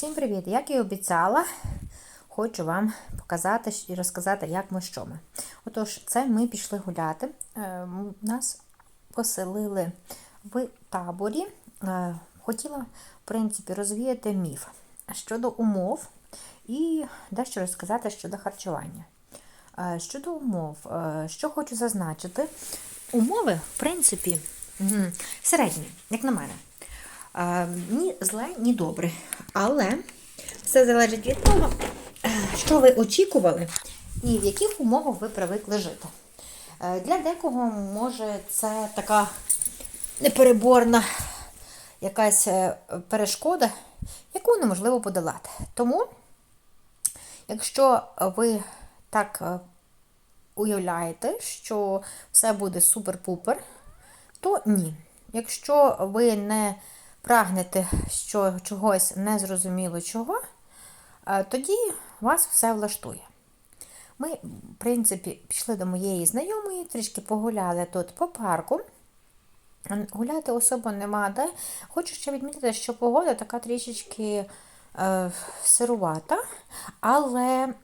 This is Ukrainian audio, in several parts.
Всім привіт! Як і обіцяла, хочу вам показати і розказати, як ми що ми. Отож, це ми пішли гуляти. Е, Нас поселили в таборі. Е, Хотіла, в принципі, розвіяти міф щодо умов і дещо розказати щодо харчування. Е, Щодо умов, що хочу зазначити, умови, в принципі, середні, як на мене. Ні зле, ні добре. Але все залежить від того, е, що ви очікували і в яких умовах ви привикли жити. Е, Для декого може це така непереборна якась е, перешкода, яку неможливо подолати. Тому, якщо ви так уявляєте, що все буде супер-пупер, то ні. Якщо ви не прагнете що, чогось незрозуміло чого, е, тоді вас все влаштує. Ми, в принципі, пішли до моєї знайомої, трішки погуляли тут по парку. Гуляти особо нема де. Хочу ще відмітити, що погода така трішечки е, сирувата, але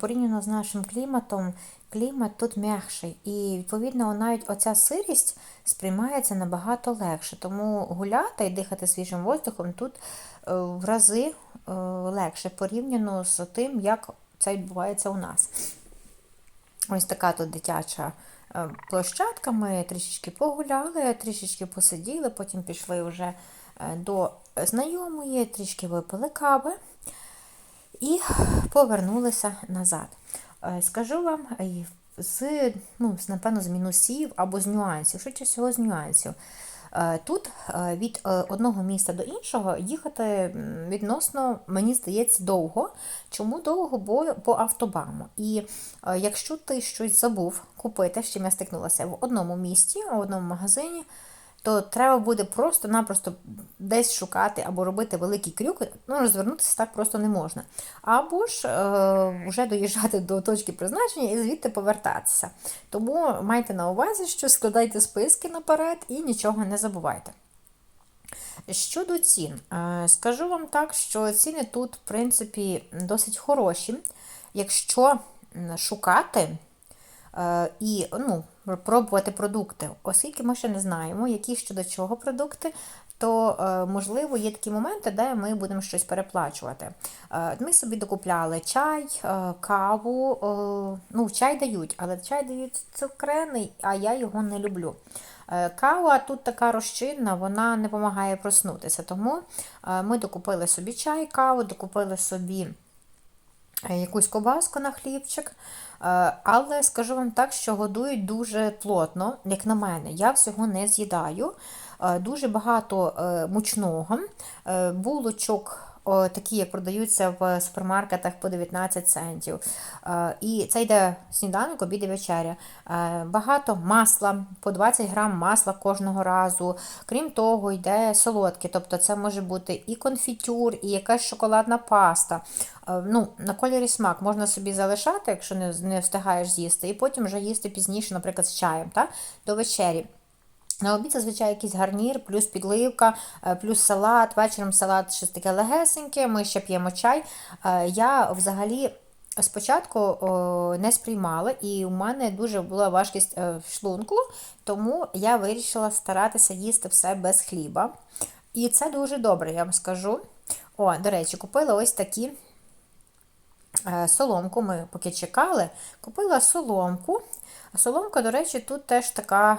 порівняно з нашим кліматом, клімат тут м'якший. І, відповідно, навіть оця сирість сприймається набагато легше. Тому гуляти і дихати свіжим воздухом тут е, в рази е, легше порівняно з тим, як це відбувається у нас. Ось така тут дитяча е, площадка. Ми трішечки погуляли, трішечки посиділи, потім пішли вже до знайомої, трішки випили кави і повернулися назад. Е, Скажу вам е, з, ну, напевно, з мінусів або з нюансів, швидше всього з нюансів. Е, Тут від одного міста до іншого їхати відносно, мені здається, довго. Чому довго? Бо по автобаму. І якщо ти щось забув купити, з чим я стикнулася в одному місті, в одному магазині, то треба буде просто-напросто десь шукати або робити великий крюк, ну, розвернутися так просто не можна. Або ж е, вже доїжджати до точки призначення і звідти повертатися. Тому майте на увазі, що складайте списки наперед і нічого не забувайте. Щодо цін, е, скажу вам так, що ціни тут, в принципі, досить хороші. Якщо шукати е, і ну, пробувати продукти, оскільки ми ще не знаємо, які щодо чого продукти, то, е, можливо, є такі моменти, де ми будемо щось переплачувати. Е, Ми собі докупляли чай, е, каву. е, Ну, чай дають, але чай дають цукрений, а я його не люблю. Е, Кава тут така розчинна, вона не допомагає проснутися. Тому е, ми докупили собі чай, каву, докупили собі е, якусь ковбаску на хлібчик. Е, Але скажу вам так, що годують дуже плотно, як на мене. Я всього не з'їдаю. Е, Дуже багато е, мучного, е, булочок. Такі, як продаються в супермаркетах по 19 центів. Е, І це йде сніданок, обід і вечеря. Е, Багато масла, по 20 грам масла кожного разу. Крім того, йде солодке. Тобто це може бути і конфітюр, і якась шоколадна паста. Е, Ну, На кольорі смак можна собі залишати, якщо не, не встигаєш з'їсти, і потім вже їсти пізніше, наприклад, з чаєм та, до вечері. На обід зазвичай якийсь гарнір, плюс підливка, е, плюс салат, вечором салат щось таке легесеньке, ми ще п'ємо чай. Е, Я взагалі спочатку о, не сприймала, і у мене дуже була важкість в шлунку, тому я вирішила старатися їсти все без хліба. І це дуже добре, я вам скажу. О, до речі, купила ось такі соломку. Ми поки чекали, купила соломку. Соломка, до речі, тут теж така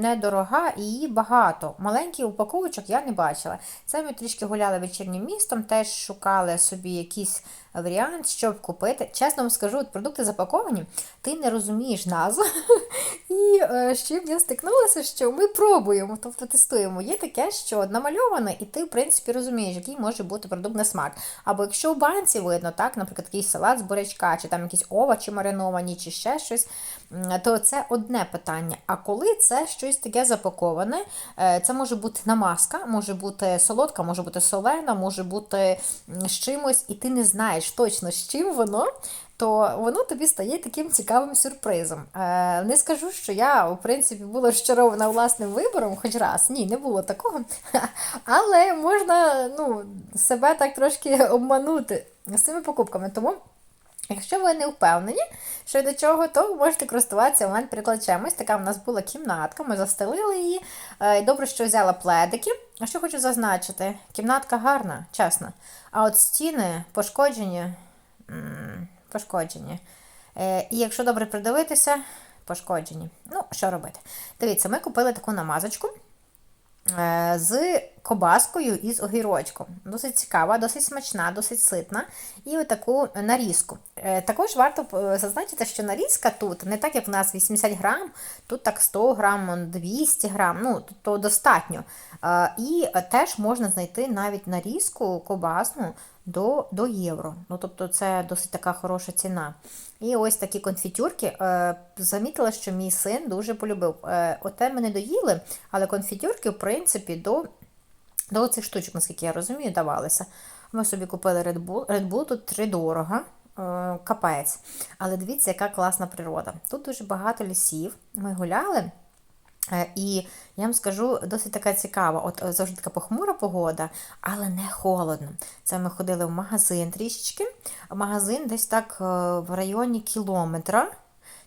недорога і її багато. Маленький упаковочок я не бачила. Це ми трішки гуляли вечірнім містом, теж шукали собі якийсь варіант, щоб купити. Чесно вам скажу, от продукти запаковані, ти не розумієш назву. І е, з чим я стикнулася, що ми пробуємо, тобто тестуємо. Є таке, що намальоване, і ти, в принципі, розумієш, який може бути продукт на смак. Або якщо в банці видно, так, наприклад, якийсь салат з бурячка, чи там якісь овочі мариновані, чи ще щось, то це одне питання. А коли це щось таке запаковане, е, це може бути намазка, може бути солодка, може бути солена, може бути з чимось, і ти не знаєш точно, з чим воно, то воно тобі стає таким цікавим сюрпризом. Е, Не скажу, що я, в принципі, була розчарована власним вибором, хоч раз. Ні, не було такого. Але можна ну, себе так трошки обманути з цими покупками. Тому. Якщо ви не впевнені, що до чого, то ви можете користуватися онлайн-перекладачем. Ось така в нас була кімнатка, ми застелили її. Е, Добре, що взяла пледики. А що хочу зазначити? Кімнатка гарна, чесно. А от стіни пошкоджені. пошкоджені. Е, І якщо добре придивитися, пошкоджені. Ну, що робити? Дивіться, ми купили таку намазочку. Е, з кобаскою і з огірочком. Досить цікава, досить смачна, досить ситна. І отаку нарізку. Е, Також варто е, зазначити, що нарізка тут не так, як в нас 80 грам, тут так 100 грам, 200 грам, ну, то достатньо. І теж можна знайти навіть нарізку кобасну до до євро. Ну, Тобто це досить така хороша ціна. І ось такі конфітюрки. Е, Замітила, що мій син дуже полюбив. Е, Оте ми не доїли, але конфітюрки, в принципі, до до цих штучок, наскільки я розумію, давалися. Ми собі купили Red Bull. Red Bull тут три дорога. е, Капець. Але дивіться, яка класна природа. Тут дуже багато лісів. Ми гуляли. Е, І я вам скажу, досить така цікава. От е, завжди така похмура погода, але не холодно. Це ми ходили в магазин трішечки. Магазин десь так е, в районі кілометра.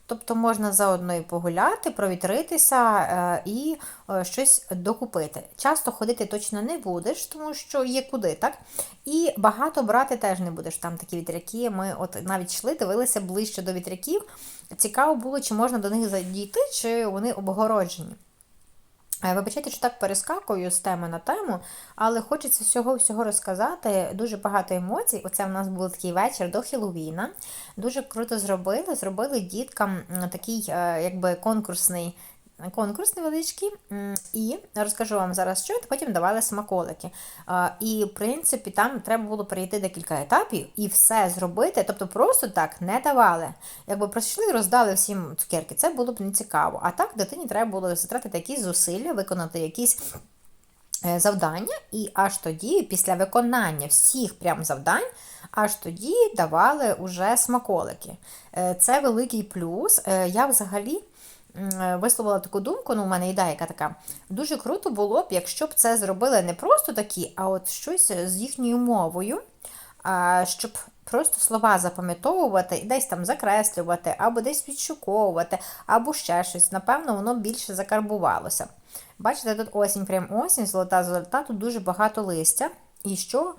Тобто можна заодно і погуляти, провітритися е, і е, щось докупити. Часто ходити точно не будеш, тому що є куди, так? І багато брати теж не будеш. Там такі вітряки. Ми от навіть йшли, дивилися ближче до вітряків. Цікаво було, чи можна до них задійти, чи вони обгороджені. Вибачайте, що так перескакую з теми на тему, але хочеться всього-всього розказати. Дуже багато емоцій. Оце в нас був такий вечір до Хеллоуіна. Дуже круто зробили. Зробили діткам такий е, якби конкурсний. Конкурс невеличкий, і розкажу вам зараз, що потім давали смаколики. І, в принципі, там треба було перейти декілька етапів і все зробити. Тобто просто так не давали. Якби прийшли і роздали всім цукерки, це було б не цікаво. А так дитині треба було затратити якісь зусилля, виконати якісь е, завдання, і аж тоді, після виконання всіх прям завдань, аж тоді давали уже смаколики. Е, Це великий плюс. Е, Я взагалі. Е, Висловила таку думку, ну, у мене ідея яка така. Дуже круто було б, якщо б це зробили не просто такі, а от щось з їхньою мовою, щоб просто слова запам'ятовувати і десь там закреслювати, або десь відшуковувати, або ще щось. Напевно, воно більше закарбувалося. Бачите, тут осінь, прям осінь, золота золота, тут дуже багато листя. І що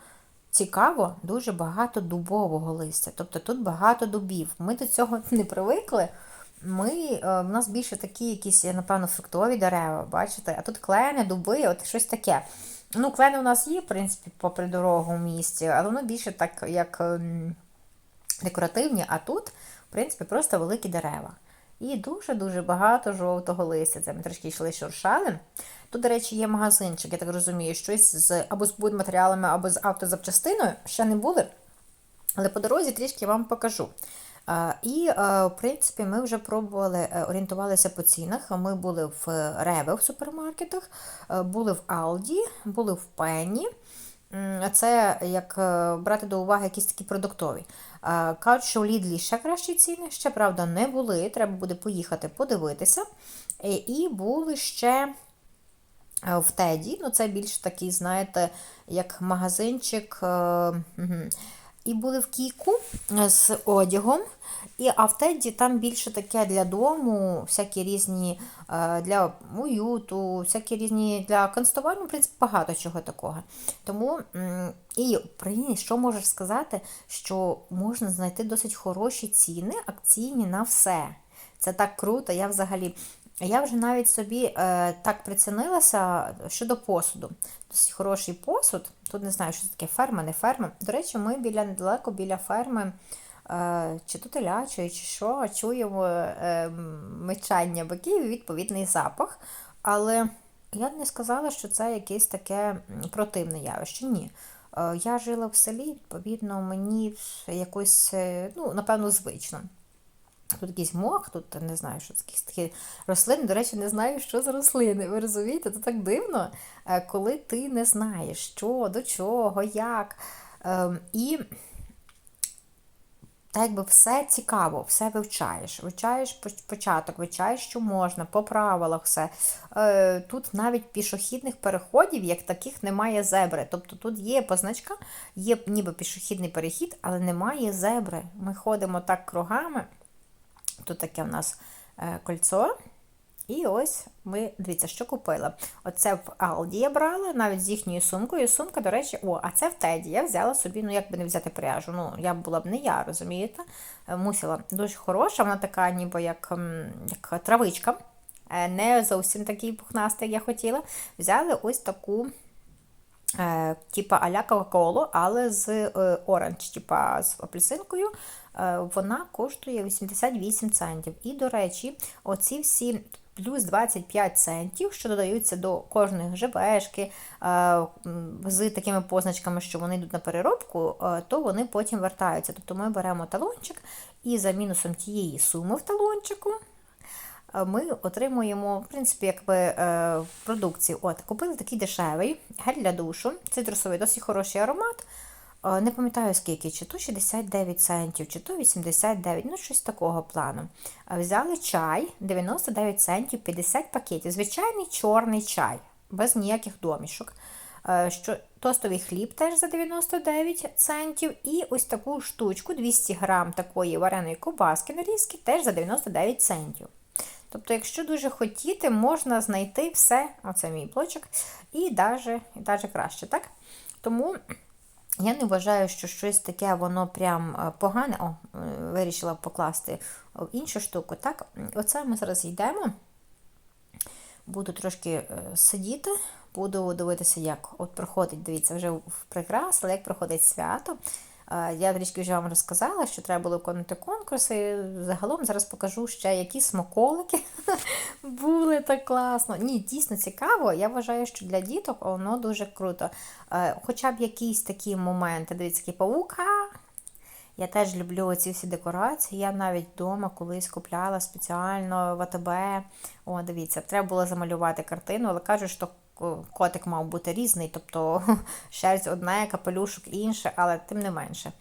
цікаво, дуже багато дубового листя. Тобто тут багато дубів. Ми до цього не привикли. Ми, е, в нас більше такі якісь, напевно, фруктові дерева, бачите? А тут клени, дуби, от щось таке. Ну, клени у нас є, в принципі, попри дорогу в місті, але воно більше так, як ем, декоративні, а тут, в принципі, просто великі дерева. І дуже-дуже багато жовтого листя. Це ми трошки йшли шуршали. Тут, до речі, є магазинчик, я так розумію, щось з або з будматеріалами, або з автозапчастиною. Ще не були. Але по дорозі трішки вам покажу. І, в принципі, ми вже пробували е, орієнтувалися по цінах. Ми були в Реве в супермаркетах, е, були в Алді, були в Пенні. Це як е, брати до уваги якісь такі продуктові. Кажуть, що у Лідлі ще кращі ціни, ще, правда, не були. Треба буде поїхати подивитися. Е, І були ще е, в Теді. Ну, це більш такий, знаєте, як магазинчик. е. І були в Кіку е, з одягом. І а в Теді там більше таке для дому, всякі різні е, для уюту, всякі різні для констування, в принципі, багато чого такого. Тому і при що можеш сказати, що можна знайти досить хороші ціни, акційні на все. Це так круто. Я взагалі. Я вже навіть собі е, так прицінилася щодо посуду. Досить хороший посуд. Тут не знаю, що це таке ферма, не ферма. До речі, ми біля недалеко біля ферми, е, чи то телячої, чи що, чуємо е, мичання биків і відповідний запах. Але я б не сказала, що це якесь таке противне явище. Ні. Е, я жила в селі, відповідно, мені якось, е, ну, напевно, звично. Тут якийсь мох, тут не знаю, що це якісь такі рослини. До речі, не знаю, що за рослини. Ви розумієте? Це так дивно, е, коли ти не знаєш, що, до чого, як. Ем, І так якби все цікаво, все вивчаєш. Вивчаєш початок, вивчаєш, що можна, по правилах все. Е, Тут навіть пішохідних переходів, як таких, немає зебри. Тобто тут є позначка, є ніби пішохідний перехід, але немає зебри. Ми ходимо так кругами. Тут таке в нас е, кольцо. І ось ми, дивіться, що купила. Оце в Алді я брала, навіть з їхньою сумкою. Сумка, до речі, о, а це в Теді. Я взяла собі, ну як би не взяти пряжу. Ну, я була б не я, розумієте? Е, мусила. Дуже хороша, вона така, ніби як, як травичка. Е, не зовсім такий пухнастий, як я хотіла. Взяли ось таку. Типа аля Кока-Колу, але з оранж, типа з апельсинкою, вона коштує 88 центів. І, до речі, оці всі плюс 25 центів, що додаються до кожної ЖБшки е, з такими позначками, що вони йдуть на переробку, е, то вони потім вертаються. Тобто ми беремо талончик і за мінусом тієї суми в талончику. Е, ми отримуємо, в принципі, якби продукцію. От, Купили такий дешевий гель для душу, цитрусовий, досить хороший аромат. Не пам'ятаю скільки, чи то 69 центів, чи то 89, ну щось такого плану. Взяли чай 99 центів, 50 пакетів. Звичайний чорний чай, без ніяких домішок. Що, Тостовий хліб теж за 99 центів. І ось таку штучку 200 грам такої вареної кобаски нарізки теж за 99 центів. Тобто, якщо дуже хотіти, можна знайти все, оце мій блочок, і навіть краще. так? Тому. Я не вважаю, що щось таке воно прям е, погане. О, е, вирішила покласти в іншу штуку. Так, Оце ми зараз йдемо. Буду трошки е, сидіти, буду дивитися, як от проходить, дивіться, вже в прикрас, але як проходить свято. Я трішки вже вам розказала, що треба було виконувати конкурси. Загалом зараз покажу ще, які смаколики були так класно. Ні, дійсно цікаво. Я вважаю, що для діток воно дуже круто. Хоча б якісь такі моменти, дивіться, такий паука. Я теж люблю ці всі декорації. Я навіть вдома колись купляла спеціально в АТБ. О, дивіться, треба було замалювати картину, але кажуть, що котик мав бути різний, тобто шерсть одна, капелюшок інше, але тим не менше.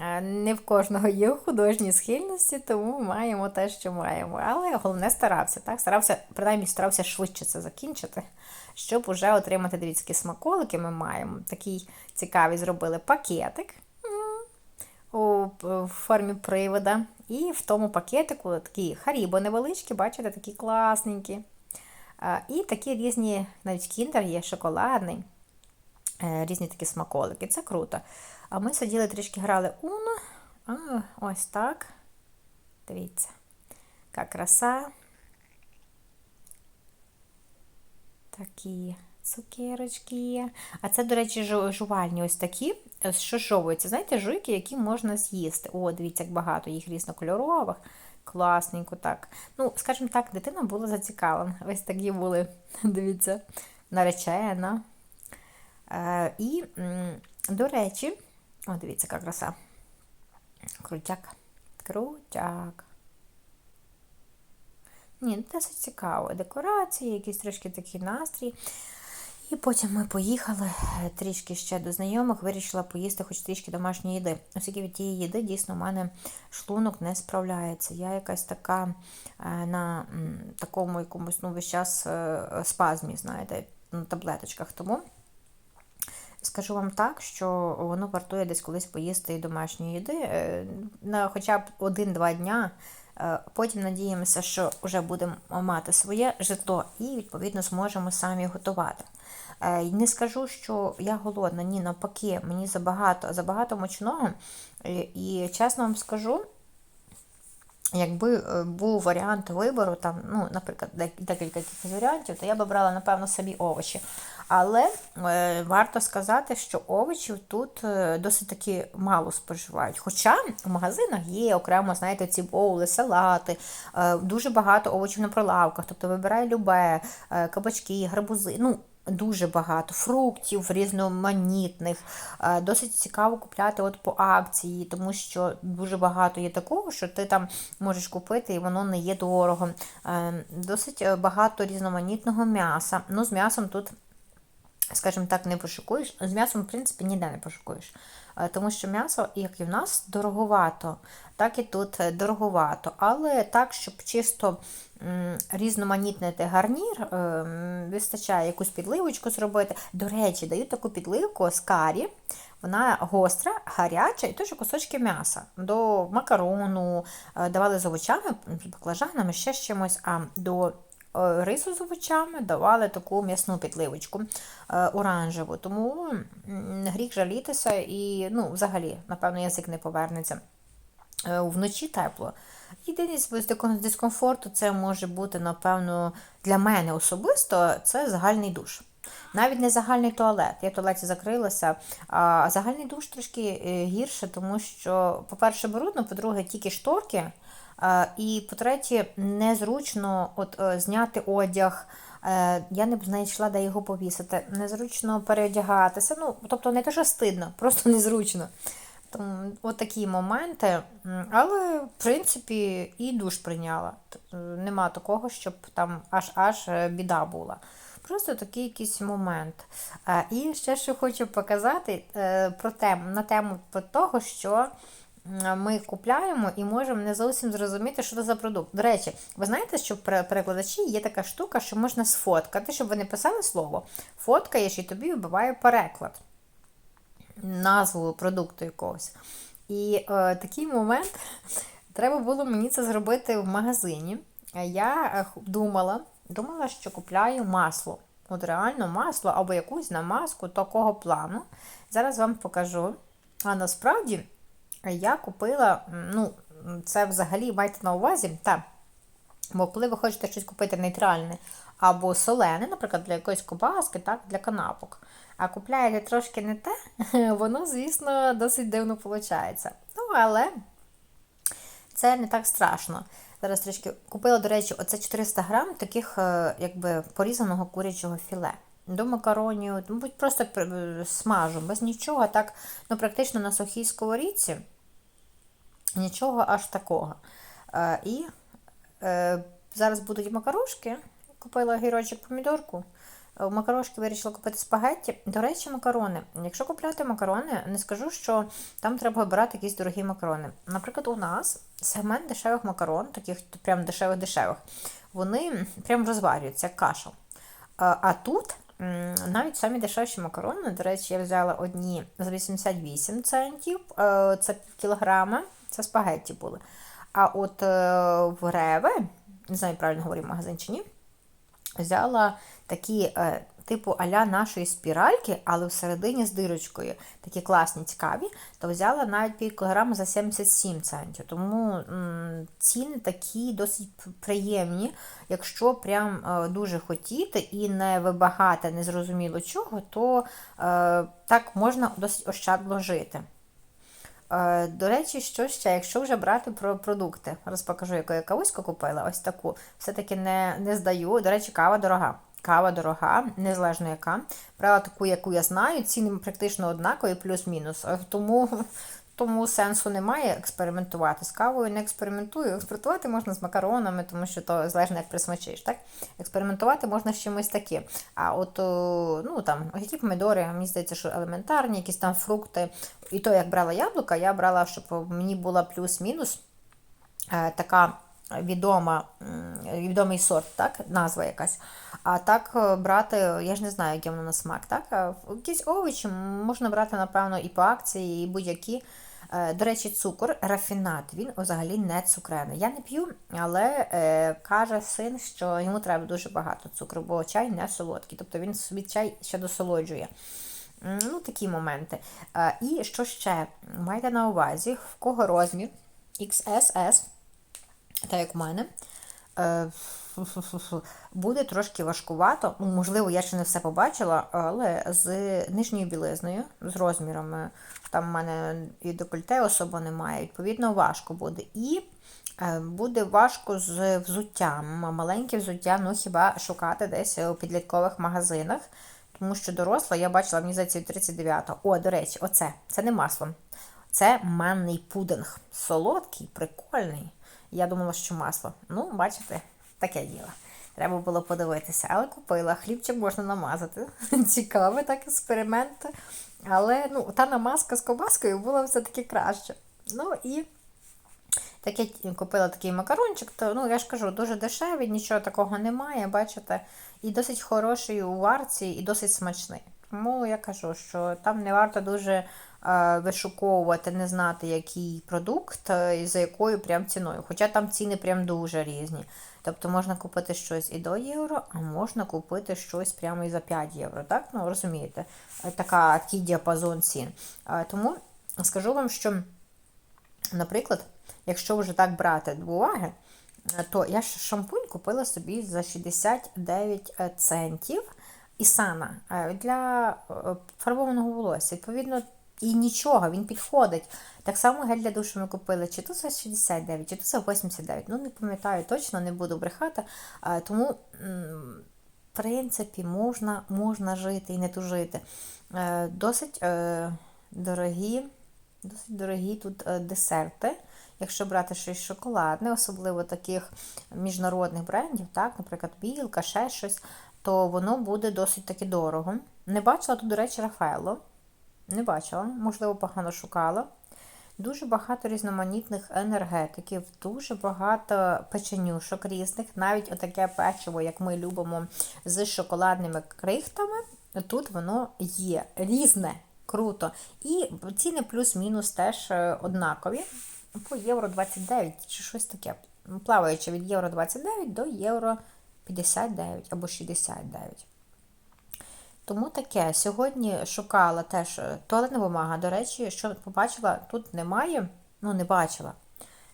Е, не в кожного є художні схильності, тому маємо те, що маємо. Але головне старався. так? Старався, принаймні старався швидше це закінчити, щоб вже отримати дивіться, смаколики. Ми маємо. Такий цікавий зробили пакетик у формі привода. І в тому пакетику такі харібо невеличкі, бачите, такі класненькі. І такі різні, навіть кіндер є шоколадний, е, різні такі смаколики. Це круто. А ми сиділи трішки грали Уно. Ось так. Дивіться, яка краса. Такі цукерочки. А це, до речі, жувальні ось такі, що жовуються. Знаєте, жуйки, які можна з'їсти. О, дивіться, як багато їх різнокольорових класненько так. Ну, скажімо так, дитина була зацікавлена. Ось такі були, дивіться, наречена. Е, І, до речі, о, дивіться, яка краса. Крутяк. Крутяк. Ні, досить цікаво. Декорації, якийсь трошки такий настрій. І потім ми поїхали е, трішки ще до знайомих, вирішила поїсти хоч трішки домашньої їди. Оскільки від тієї їди дійсно у мене шлунок не справляється. Я якась така е, на такому якомусь ну, весь час е, спазмі, знаєте, на таблеточках. Тому скажу вам так, що воно вартує десь колись поїсти і домашньої їди на хоча б один-два дня. Потім надіємося, що вже будемо мати своє житло і, відповідно, зможемо самі готувати. Е, не скажу, що я голодна, ні, навпаки, мені забагато забагато мочного. І чесно вам скажу, якби е, був варіант вибору, там, ну, наприклад, декілька варіантів, то я би брала, напевно, собі овочі. Але е, варто сказати, що овочів тут е, досить таки мало споживають. Хоча в магазинах є окремо, знаєте, ці боули, салати, е, дуже багато овочів на прилавках, тобто вибирай любе, е, кабачки, гарбузи. ну, Дуже багато фруктів різноманітних. Е, досить цікаво купляти от по акції, тому що дуже багато є такого, що ти там можеш купити і воно не є дорого. Е, досить багато різноманітного м'яса. Ну, З м'ясом тут скажімо так, не пошукуєш. З м'ясом, в принципі, ніде не пошукуєш. Е, Тому що м'ясо, як і в нас, дороговато, так і тут е, дороговато. Але так, щоб чисто різноманітнити гарнір, е, вистачає якусь підливочку зробити. До речі, дають таку підливку з карі. Вона гостра, гаряча і теж кусочки м'яса. До макарону давали з овочами, баклажанами, ще з чимось. А до рису з овочами давали таку м'ясну підливочку е, оранжеву. Тому гріх жалітися і, ну, взагалі, напевно, язик не повернеться. Е, Вночі тепло. Єдиний з диском- дискомфорту це може бути, напевно, для мене особисто це загальний душ. Навіть не загальний туалет. Я в туалеті закрилася, а загальний душ трошки е, гірше, тому що, по-перше, брудно, по-друге, тільки шторки. Е, І по-третє, незручно от, е, зняти одяг. Е, Я не знайшла, де його повісити. Незручно переодягатися. Ну, тобто не те, що стидно, просто незручно. Тому от такі моменти. Але, в принципі, і душ прийняла. Нема такого, щоб там аж-аж е, біда була. Просто такий якийсь момент. І ще що хочу показати про тему, на тему того, що ми купляємо і можемо не зовсім зрозуміти, що це за продукт. До речі, ви знаєте, що перекладачі є така штука, що можна сфоткати, щоб ви не писали слово. Фоткаєш і тобі вибиває переклад назву продукту якогось. І е, такий момент треба було мені це зробити в магазині. Я е, думала, думала, що купляю масло. От реально масло або якусь намазку такого плану. Зараз вам покажу. А насправді я купила, ну, це взагалі майте на увазі, та, Бо коли ви хочете щось купити нейтральне або солене, наприклад, для якоїсь кобаски, так, для канапок, а купляєте трошки не те, воно, звісно, досить дивно виходить. Ну, але це не так страшно. Зараз трішки купила, до речі, оце 400 грам таких е, якби порізаного курячого філе. До макаронів, мабуть, просто е, смажу, без нічого, так, ну, практично на сухій сковорідці. Нічого аж такого. Е, і е, зараз будуть макарошки. Купила гірочок помідорку. Е, макарошки вирішила купити спагетті. До речі, макарони. Якщо купляти макарони, не скажу, що там треба обирати якісь дорогі макарони. Наприклад, у нас сегмент дешевих макарон, таких прям дешевих-дешевих, вони прям розварюються, як каша. А, а тут навіть самі дешевші макарони, до речі, я взяла одні за 88 центів, е, це кілограми, це спагетті були. А от е, в Реве, не знаю, правильно говорю магазин чи ні, взяла такі, е, типу аля нашої спіральки, але всередині з дирочкою. Такі класні, цікаві, то взяла навіть пів кілограма за 77 центів. Тому ціни такі досить приємні. Якщо прям е, дуже хотіти і не вибагати незрозуміло чого, то е, так можна досить ощадно жити. Е, До речі, що ще, якщо вже брати про продукти, зараз покажу, яку я кавуську купила, ось таку. Все-таки не, не здаю. До речі, кава дорога. Кава дорога, незалежно яка. Брала таку, яку я знаю, ціни практично однакові, плюс-мінус. Е, Тому, тому сенсу немає експериментувати. З кавою не експериментую. Експериментувати можна з макаронами, тому що то залежно як присмачиш. Так? Експериментувати можна з чимось таким. А от ну, там, які помідори, мені здається, що елементарні, якісь там фрукти. І то, як брала яблука, я брала, щоб мені була плюс-мінус е, така відома, відомий сорт, так, назва якась. А так е, брати, я ж не знаю, яке воно на смак, так? Якісь овочі можна брати, напевно, і по акції, і будь-які. Е, До речі, цукор, рафінат, він взагалі не цукрений. Я не п'ю, але е, каже син, що йому треба дуже багато цукру, бо чай не солодкий. Тобто він собі чай ще досолоджує. Ну, такі моменти. Е, І що ще? Майте на увазі, в кого розмір XSS, так як у мене, е, буде трошки важкувато. Ну, можливо, я ще не все побачила, але з нижньою білизною, з розмірами, там в мене і декольте особо немає, відповідно, важко буде. І е, буде важко з взуттям. Маленьке взуття, ну хіба шукати десь у підліткових магазинах. Тому що доросла, я бачила, мені здається, 39-го. О, до речі, оце. Це не масло. Це манний пудинг. Солодкий, прикольний. Я думала, що масло. Ну, бачите, таке діло. Треба було подивитися, але купила. Хлібчик можна намазати. Цікавий так експеримент. Але ну, та намазка з ковбаскою була все-таки краще. Ну і так я купила такий макарончик, то ну я ж кажу, дуже дешевий, нічого такого немає, бачите, і досить хороший у варці, і досить смачний. Тому я кажу, що там не варто дуже вишуковувати, не знати, який продукт е, і за якою прям ціною. Хоча там ціни прям дуже різні. Тобто можна купити щось і до євро, а можна купити щось прямо і за 5 євро. Так? Ну, розумієте, Е, така, такий діапазон цін. Е, тому скажу вам, що, наприклад, якщо вже так брати до уваги, е, то я шампунь купила собі за 69 центів Ісана е, для е, фарбованого волосся. Відповідно, і нічого, він підходить. Так само гель для душу ми купили чи то за 69, чи то за 89. Ну, не пам'ятаю точно, не буду брехати. Тому, в принципі, можна, можна жити і не тужити. Е, Досить е, дорогі, досить дорогі тут е, десерти. Якщо брати щось шоколадне, особливо таких міжнародних брендів, так, наприклад, білка, ще щось, то воно буде досить таки дорого. Не бачила тут, до речі, Рафаело. Не бачила, можливо, погано шукала. Дуже багато різноманітних енергетиків, дуже багато печенюшок різних, навіть отаке печиво, як ми любимо з шоколадними крихтами. Тут воно є різне, круто. І ціни плюс-мінус теж е, однакові. По євро 29 чи щось таке. Плаваючи від євро 29 до євро 59 або 69. Тому таке. Сьогодні шукала теж е, туалетна бумага. До речі, що побачила, тут немає, ну не бачила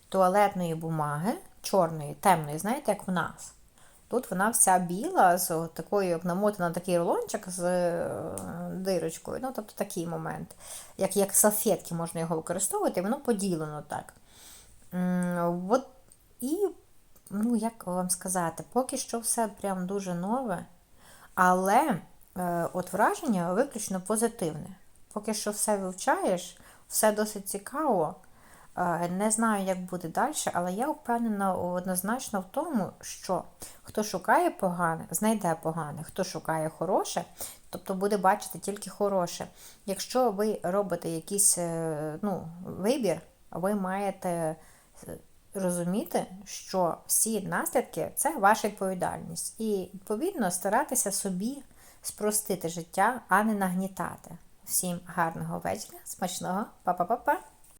туалетної бумаги, чорної, темної, знаєте, як в нас. Тут вона вся біла, з такою, як намотана такий рулончик з е, дирочкою. Ну, тобто такий момент. Як як салфетки можна його використовувати, і воно поділено так. От, і, ну, як вам сказати, поки що все прям дуже нове. Але от враження виключно позитивне. Поки що все вивчаєш, все досить цікаво. Е, Не знаю, як буде далі, але я впевнена однозначно в тому, що хто шукає погане, знайде погане, хто шукає хороше, тобто буде бачити тільки хороше. Якщо ви робите якийсь е, ну, вибір, ви маєте е, розуміти, що всі наслідки це ваша відповідальність. І, відповідно, старатися собі спростити життя, а не нагнітати. Всім гарного вечора, смачного, па-па-па-па!